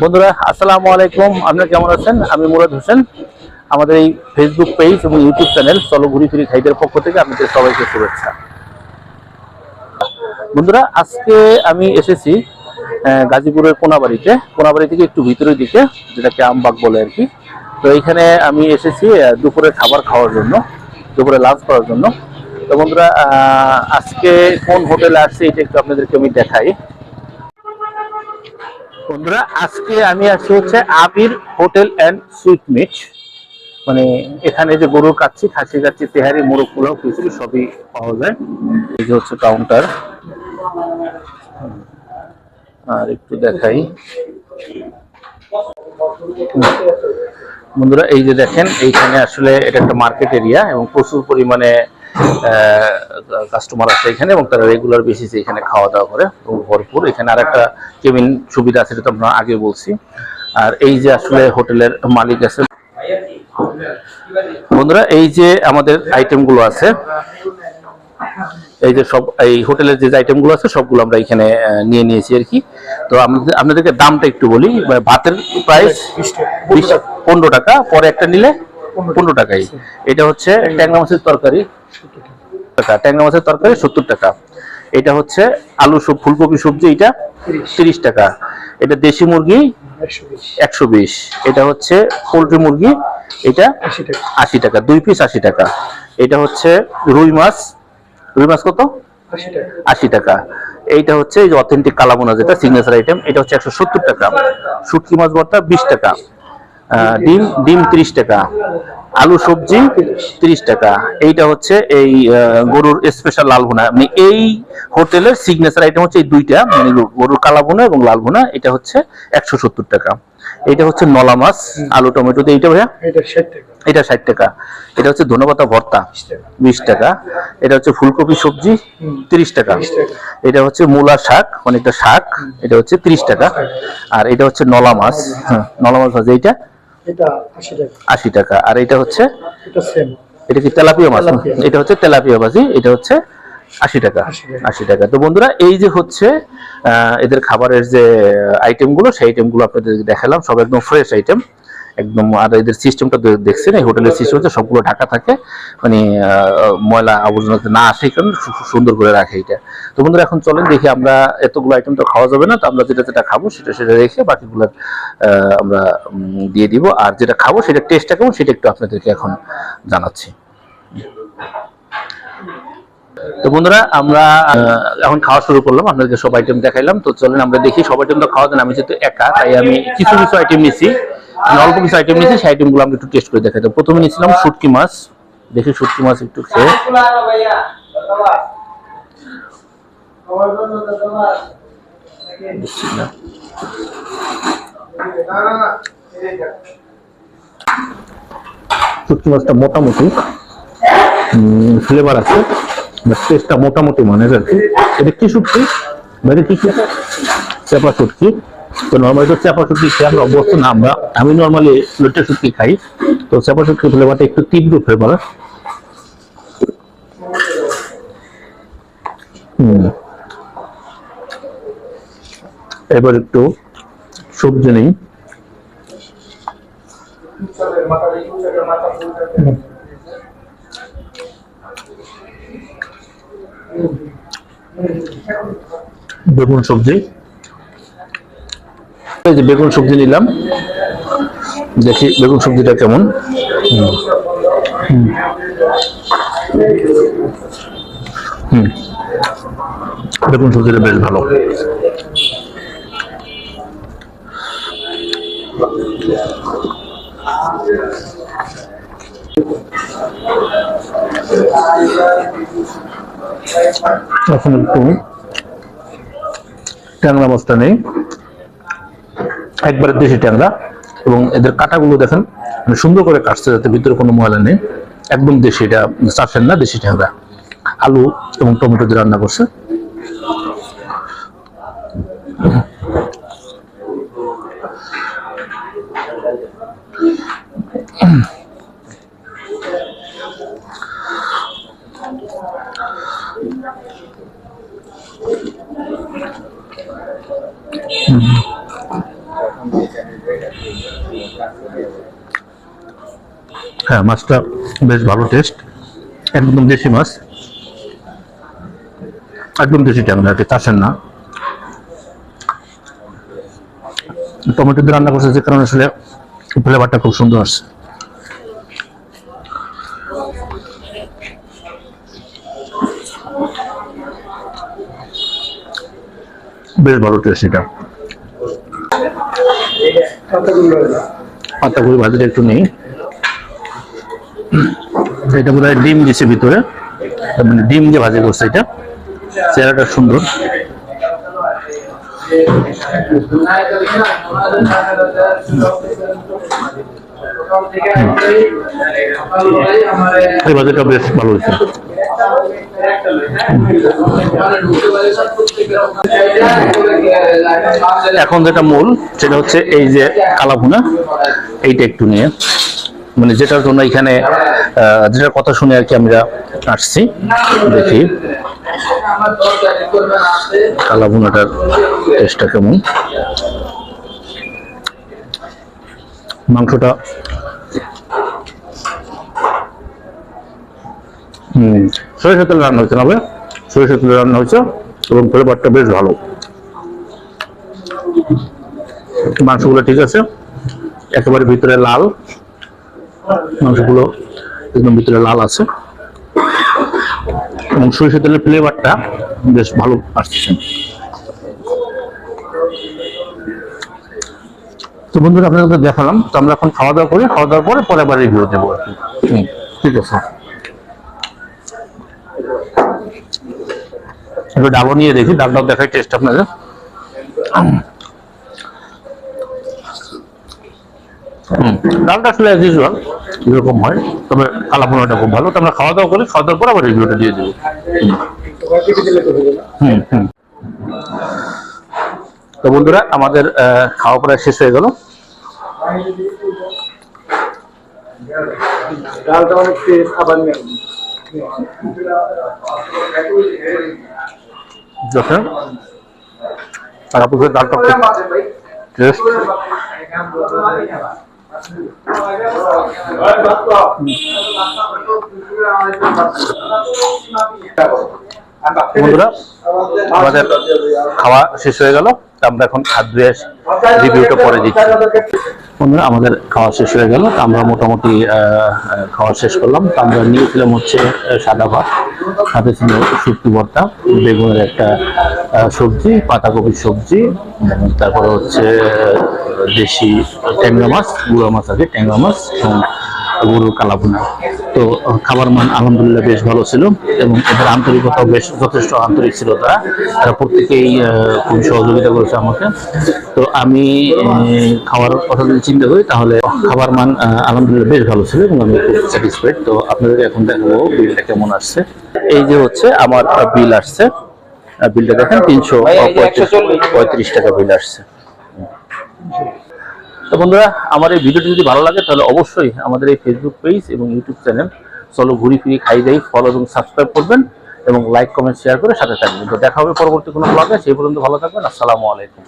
বন্ধুরা আসসালামু আলাইকুম। আপনারা কেমন আছেন? আমি মুরাদ হোসেন। আমাদের এই ফেসবুক পেজ এবং ইউটিউব চ্যানেল চলো ঘুরি ফিরি খাইদের পক্ষ থেকে আপনাদের সবাইকে শুভেচ্ছা। বন্ধুরা আজকে আমি এসেছি গাজীপুরের কোনাবাড়িতে। কোনাবাড়ি থেকে একটু ভিতরের দিকে যেটাকে আমবাগ বলে আর কি। তো এইখানে আমি এসেছি আহ, দুপুরের খাবার খাওয়ার জন্য দুপুরে লাঞ্চ করার জন্য। তো বন্ধুরা আজকে কোন হোটেলে আসছে এটা একটু আপনাদেরকে আমি দেখাই। বন্ধুরা, আজকে আমি আছি হচ্ছে Abir hotel and sweet meat. মানে এখানে যে গরুর কাচ্ছি খাসি কাচ্ছি তেহারি মোরগ, পোলাও, খিচুড়ি সবই পাওয়া যায়। এই যে হচ্ছে কাউন্টার আর একটু দেখাই। বন্ধুরা, এই যে দেখেন, এইখানে আসলে এটা একটা মার্কেট এরিয়া এবং প্রচুর পরিমাণে কাস্টমার আছে এখানে এবং তারা রেগুলার বেসিসে এখানে খাওয়া দাওয়া করে এবং ভরপুর। এখানে আর একটা কেবিন সুবিধা আছে যেটা আমরা আগে বলছি। আর এই যে আসলে হোটেলের মালিক আছে। বন্ধুরা এই যে আমাদের আইটেমগুলো আছে এই যে সব এই হোটেলের যে আইটেমগুলো আছে সবগুলো আমরা এখানে নিয়ে নিয়েছি আর কি। তো আপনাদেরকে দামটা একটু বলি মানে ভাতের প্রাইস পনেরো টাকা পরে একটা নিলে পনেরো টাকাই। এটা হচ্ছে ট্যাংরা মাছের তরকারি। টাকা ট্যাংরা মাছের তরকারি সত্তর টাকা। এটা হচ্ছে আলু সব ফুলকপি সবজি এটা তিরিশ। টাকা। এটা দেশি মুরগি একশো বিশ। এটা হচ্ছে পোলট্রি মুরগি এটা আশি টাকা। দুই পিস আশি টাকা। এটা হচ্ছে রুই মাছ। রুই মাছ কত? আশি টাকা। এইটা হচ্ছে অথেন্টিক কালাবোনা যেটা সিগনেচার আইটেম এটা হচ্ছে একশো সত্তর টাকা। শুটকি মাছ ভর্তা বিশ টাকা। ডিম ডিম তিরিশ টাকা আলু সবজি তিরিশ টাকা। এইটা হচ্ছে এই গরুর স্পেশাল লাল ভুনা। মানে এই হোটেলের সিগনেচার আইটেম হচ্ছে এই দুইটা। মানে গরুর কালা ভুনা এবং লাল ভুনা। এটা হচ্ছে একশো সত্তর টাকা। এটা হচ্ছে নলা মাছ আলু টমেটো দিয়ে। এইটা ভাইয়া? এটা ষাট টাকা। এটা হচ্ছে ধনেপাতা ভর্তা বিশ টাকা। এটা হচ্ছে ফুলকপি সবজি তিরিশ টাকা। এটা হচ্ছে মূলা শাক অনেকটা শাক এটা হচ্ছে তিরিশ টাকা। আর এটা হচ্ছে নলা মাছ। হ্যাঁ নলা মাছ ভাজা। এইটা এটা আশি টাকা। আশি টাকা। আর এটা হচ্ছে? এটা সেম এটা কি তেলাপিয়া মাছ? এটা হচ্ছে তেলাপিয়া ভাজি এটা হচ্ছে আশি টাকা। 80 টাকা। আশি টাকা। তো বন্ধুরা এই যে হচ্ছে আহ, এদের খাবারের যে আইটেমগুলো সেই আইটেমগুলো আপনাদের দেখালাম। সব একদম ফ্রেশ আইটেম একদম, আর এদের সিস্টেমটা দেখছেন এই হোটেলের সিস্টেম হচ্ছে সবগুলো ঢাকা থাকে মানে ময়লা আবর্জনা না আসে কারণে সুন্দর করে রাখে এটা। তো বন্ধুরা, এখন চলেন দেখি আমরা এতগুলো আইটেম তো খাওয়া যাবে না, তো আমরা যেটা যেটা খাব সেটা সেটা রেখে বাকিগুলো আমরা দিয়ে দিব। আর যেটা খাব সেটা টেস্টটা কেমন সেটা একটু আপনাদেরকে এখন জানাচ্ছি। তো বন্ধুরা, আমরা এখন খাওয়া শুরু করলাম। আপনাদেরকে সব আইটেম দেখাইলাম। তো চলেন আমরা দেখি সব আইটেম তো খাওয়া দেন আমি যেহেতু একা, তাই আমি কিছু কিছু আইটেম নিছি। অল্প কিছু আইটেম নিছি, সেই আইটেমগুলো আমরা একটু টেস্ট করে দেখাই। তো প্রথমে নিয়েছিলাম শুটকি মাছ। দেখি শুটকি মাছ একটু খেয়ে। শুটকি মাছটা মোটামুটি ফ্লেভার আছে। টেস্টটা মোটামুটি মানের আর কি এটা কি শুটকি? বাইরে কি চেপা শুটকি। তো নর্মালি তো চেপা শুটকি খেয়ে আমরা অভ্যস্ত না, আমরা আমি নর্মালি লোটে শুটকি খাই। তো চেপা শুটকি ফ্লেভারটা একটু তীব্র ফ্লেভার এবার একটু সবজি নেই। বেগুন সবজি। এই যে বেগুন সবজি নিলাম। দেখি বেগুন সবজিটা কেমন। হুম। বেগুন সবজিটা বেশ ভালো। এখন একটু ট্যাংরা মাছটা নেই। একবারে দেশি ট্যাংরা এবং এদের কাটাগুলো দেখেন মানে সুন্দর করে কাটছে যাতে ভিতরে কোনো ময়লা নেই। একদম দেশি, এটা চাষের না, দেশি ট্যাংরা। আলু এবং টমেটো দিয়ে রান্না করছে। হ্যাঁ মাছটা বেশ ভালো টেস্ট একদম দেশি মাছ। একদম দেশি ট্যাংরা কি চাষের না। টমেটো দিয়ে রান্না করছে যে কারণে আসলে ফ্লেভারটা খুব সুন্দর আসছে। বেশ ভালো টেস্ট এটা। পাতাগুলো ভাজিটা একটু নেই। এটা বোধ ডিম দিছে ভিতরে। তার মানে ডিম দিয়ে ভাজি করছে এটা। চেহারাটা সুন্দর। এই ভাজিটা বেশ ভালো হয়েছে। এখন যেটা মূল, সেটা হচ্ছে এই যে কালাভুনা এইটা একটু নিয়ে। মানে যেটার জন্য এখানে যেটার কথা শুনে আর কি আমরা আসছি, দেখি। কালাভুনাটার টেস্টটা কেমন? মাংসটা সরিষা তেলে রান্না হয়েছে না ভাই? সরিষা তেলে রান্না হয়েছে এবং ফ্লেভারটা বেশ ভালো। মাংসগুলো ঠিক আছে, একেবারে ভিতরে লাল। মাংসগুলো একদম ভিতরে লাল আছে। এবং সরিষা তেলের ফ্লেভারটা বেশ ভালো আসছে। তো বন্ধুরা আপনাদেরকে দেখালাম। তো আমরা এখন খাওয়া দাওয়া করি, খাওয়া দাওয়ার পরে পরে আবার রিভিউ দেবো আর কি। ঠিক আছে। একটু ডালও নিয়ে দেখি ডালটাও দেখাই টেস্ট আপনাদের। ডালটা আসলে অ্যাজ ইউজুয়াল এরকম হয়। তবে কালাপোনাটা খুব ভালো। তো আমরা খাওয়া দাওয়া করি খাওয়া দাওয়ার পর আবার রিভিউটা দিয়ে দেবো। হুম হুম। তো বন্ধুরা, আমাদের খাওয়া প্রায় শেষ হয়ে গেল। ডালটা অনেক তেজ যখন আর আপনাদের ডালটা টেস্ট বন্ধুরা, আমাদের খাওয়া শেষ হয়ে গেল। আমরা এখন খাদ্যের রিভিউটা পরে দিচ্ছি। বন্ধুরা, আমাদের খাওয়া শেষ হয়ে গেল। তো আমরা মোটামুটি খাওয়া শেষ করলাম। তা আমরা নিয়েছিলাম হচ্ছে সাদা ভাত। সাথে ছিল শুক্তি ভর্তা, বেগুনের একটা সবজি, পাতাকপির সবজি, তারপরে হচ্ছে দেশি ট্যাংরা মাছ, গুঁড়া মাছ আছে, ট্যাংরা মাছ, এবং গরুর কালাভুনা। তো খাবার মান আলহামদুলিল্লাহ বেশ ভালো ছিল এবং এদের আন্তরিকতাও বেশ যথেষ্ট আন্তরিক ছিল তারা। তারা প্রত্যেকেই খুবই সহযোগিতা করেছে আমাকে। তো আমি খাওয়ার কথা যদি চিন্তা করি, তাহলে খাবার মান আলহামদুলিল্লাহ বেশ ভালো ছিল এবং আমি খুব স্যাটিসফাইড তো আপনাদের এখন দেখাবো বিলটা কেমন আসছে। এই যে হচ্ছে আমার বিল আসছে। বিলটা দেখেন, তিনশো পঁয়ত্রিশ টাকা বিল আসছে। তো বন্ধুরা, আমার এই ভিডিওটি যদি ভালো লাগে, তাহলে অবশ্যই আমাদের এই ফেসবুক পেজ এবং ইউটিউব চ্যানেল চলো ঘুরি ফিরি খাই যাই ফলো এবং সাবস্ক্রাইব করবেন এবং লাইক কমেন্ট শেয়ার করে সাথে থাকবেন। তো দেখা হবে পরবর্তী কোনো ব্লগে সেই পর্যন্ত ভালো থাকবেন, আসসালামু আলাইকুম।